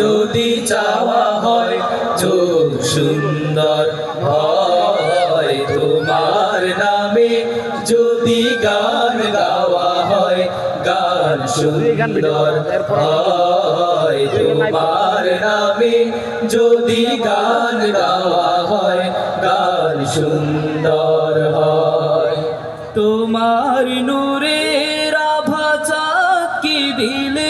যদি চাওয়া হয়, চোখ সুন্দর হয়। তোমার নামে যদি গান গাওয়া হয়, গান সুন্দর হয়। তোমার নামে যদি গান গাওয়া হয়, গান সুন্দর হয়। তোমার নূরের আভা চাকি দিলে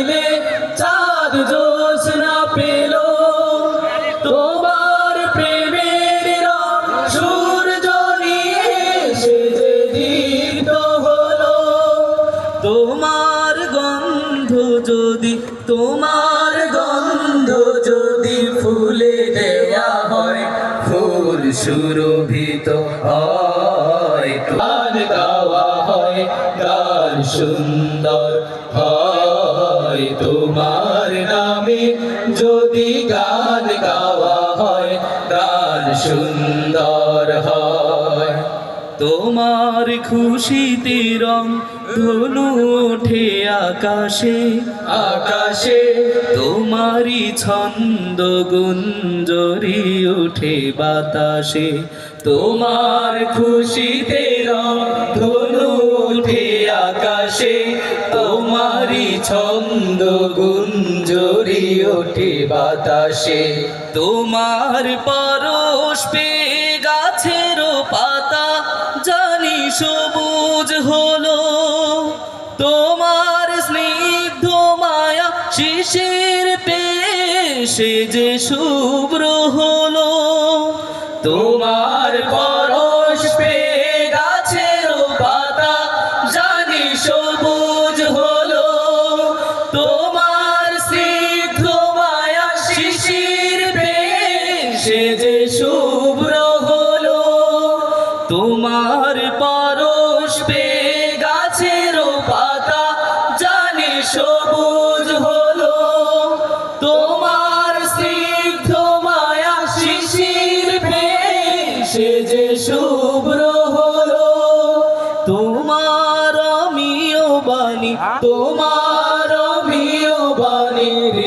দিলে চাঁদ জোছনা পেল। তোমার প্রেমের সূর্য নিয়ে সে যে হলো। তোমার গন্ধ যদি, তোমার গন্ধ যদি ফুলে দেয়া হয়, ফুল সুরভিত হয়। গান গাওয়া হয়, গান সুন্দর হয়। তোমার নামে। যদি গান গাওয়া হয় গান সুন্দর হয়। তোমার খুশিতে রং ধনু ওঠে আকাশে। আকাশে তোমারই ছন্দ গুঞ্জরি ওঠে বাতাসে। তোমার খুশিতে রং ধনু ওঠে আকাশে। তোমারই ছন্দ গুঞ্জরি ওঠে বাতাসে। তোমার পরশ পে গাছেরও পাতা, জানি সবুজ হলো। তোমার স্নিগ্ধ মায়া শিশির পেশে যে শুভ্র হলো। তোমার পরশ সে যে শুভ্র হলো, তোমার পরশ পে গাছেরও পাতা জানি সবুজ হলো। তোমার স্নিগ্ধ মায়া শিশির সে যে শুভ্র হলো, তোমার আমিও বাণী, তোমার